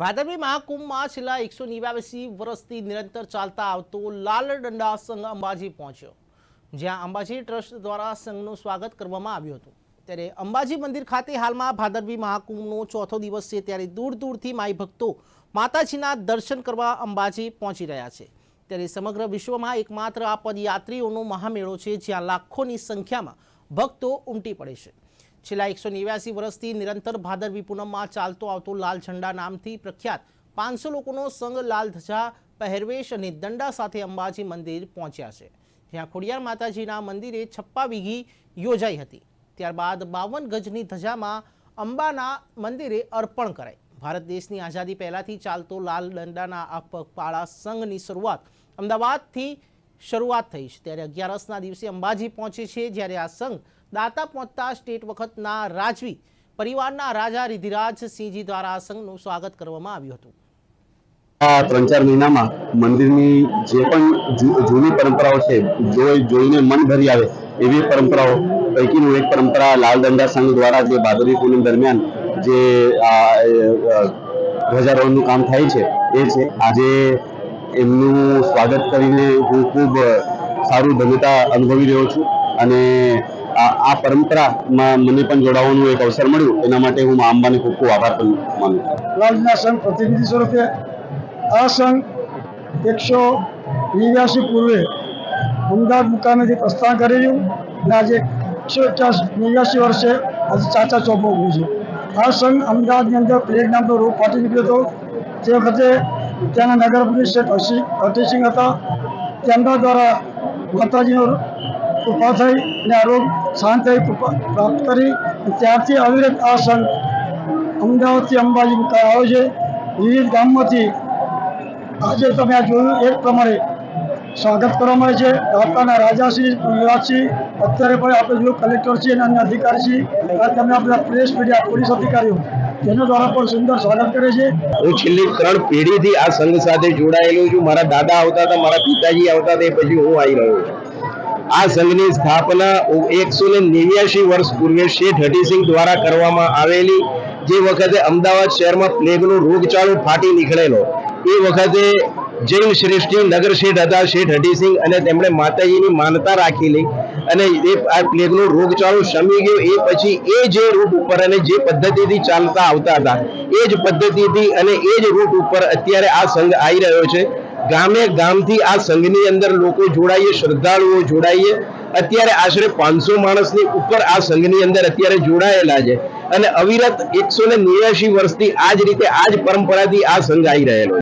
ભાદરવી મહાકુંભમાં છેલ્લા એકસો નેવ્યાસી વર્ષથી નિરંતર ચાલતા આવતો લાલ દંડા સંઘ અંબાજી પહોંચ્યો, જ્યાં અંબાજી ટ્રસ્ટ દ્વારા સંઘનું સ્વાગત કરવામાં આવ્યું હતું. ત્યારે અંબાજી મંદિર ખાતે હાલમાં ભાદરવી મહાકુંભનો ચોથો દિવસ છે, ત્યારે દૂર દૂરથી માઈ ભક્તો માતાજીના દર્શન કરવા અંબાજી પહોંચી રહ્યા છે. ત્યારે સમગ્ર વિશ્વમાં એકમાત્ર આ પદયાત્રીઓનો મહામેળો છે, જ્યાં લાખોની સંખ્યામાં ભક્તો ઉમટી પડે છે. છેલ્લા એકસો નેવ્યાસી વર્ષથી નિરંતર ભાદરવી પૂનમમાં ચાલતો આવતો લાલ ઝંડા નામથી પ્રખ્યાત પાંચસો લોકોનો સંઘ લાલ ધજા, પહેરવેશ અને દંડા સાથે અંબાજી મંદિર પહોંચ્યા છે. જ્યાં ખોડિયાર માતાજીના મંદિરે છપ્પા વીઘી યોજાઈ હતી. ત્યારબાદ બાવન ગજની ધજામાં અંબાના મંદિરે અર્પણ કરાઈ. ભારત દેશની આઝાદી પહેલાથી ચાલતો લાલ દંડાના આ પગપાળા સંઘની શરૂઆત અમદાવાદથી શરૂઆત થઈ છે. ત્યારે અગિયારસના દિવસે અંબાજી પહોંચે છે જ્યારે આ સંઘ દાતા પહોંચતા સ્ટેટ વખતના રાજવી પરિવારના રાજા રિધિરાજ દ્વારા આ સંઘનું સ્વાગત કરવામાં આવ્યું હતું. આ ત્રણ ચાર મહિનામાં મંદિરની જે પણ જૂની પરંપરાઓ છે, જોઈ, જોઈને મન ભરી આવે એવી પરંપરાઓ. પૈકીનું એક પરંપરા લાલ દંડા સંઘ દ્વારા જે ભાદરવી પૂનમ દરમિયાન જે ધ્વજારોહણનું કામ થાય છે, એ છે. આજે એમનું સ્વાગત કરીને હું ખૂબ સારું ધન્યતા અનુભવી રહ્યો છું અને આ પરંપરામાં મને પણ જોડાવાનું એક અવસર મળ્યું. એના માટે હું મા અંબાને ખૂબ ખૂબ આભાર પણ માનું રાજના સંઘ પ્રતિનિધિ સ્વરૂપે આ સંઘ એકસો નેવ્યાસી પૂર્વે અમદાવાદ મુકામેથી પ્રસ્થાન કરેલું અને આજે એકસો નેવ્યાસી વર્ષે આજે ચાચા ચોપો ઉભું છે. આ સંઘ અમદાવાદની અંદર પ્લેગ નામનો રોગ ફાટી નીકળ્યો હતો. તે વખતે ત્યાંના નગર હસી હરતીસિંહ હતા. તેમના દ્વારા માતાજીનો કૃપા થઈ અને આ રોગ શાંત થઈ પ્રાપ્ત કરી. ત્યારથી અવિરત આ સંઘ અમદાવાદથી અંબાજી આવે છે. વિવિધ ગામમાંથી આજે તમે આ જોયું એ પ્રમાણે સ્વાગત કરવામાં આવે છે. દાતાના રાજાશ્રી યુવરાજશ્રી અત્યારે પણ આપણે જો કલેક્ટર છીએ અને અન્ય અધિકારી છીએ તમે આપણા પ્રેસ મીડિયા પોલીસ અધિકારીઓ તેના દ્વારા પણ સુંદર સ્વાગત કરે છે. હું છેલ્લી ત્રણ પેઢીથી આ સંઘ સાથે જોડાયેલો છું. મારા દાદા આવતા હતા, મારા પિતાજી આવતા હતા પછી હું આવી રહ્યો છું. આ સંઘની સ્થાપના એકસો ને નેવ્યાસી વર્ષ પૂર્વે શેઠ હઠીસિંહ દ્વારા કરવામાં આવેલી, જે વખતે અમદાવાદ શહેરમાં પ્લેગનો રોગચાળો ફાટી નીકળેલો. એ વખતે જૈન શ્રેષ્ઠી નગર શેઠ હતા, શેઠ હઠીસિંહ અને તેમણે માતાજીની માનતા રાખેલી. અને એ આ પ્લેગનો રોગચાળો શમી ગયો. એ પછી એ જે રૂટ ઉપર અને જે પદ્ધતિથી ચાલતા આવતા હતા, એ જ પદ્ધતિથી અને એ જ રૂટ ઉપર અત્યારે આ સંઘ આવી રહ્યો છે. ગામે ગામથી આ સંઘની અંદર લોકો જોડાઈએ, શ્રદ્ધાળુઓ જોડાઈએ. અત્યારે આશરે પાંચસો માણસની ઉપર આ સંઘની અંદર અત્યારે જોડાયેલા છે. અને અવિરત એકસો ને નેવ્યાસી વર્ષથી આ જ રીતે, આ જ પરંપરાથી આ સંઘ આવી રહેલો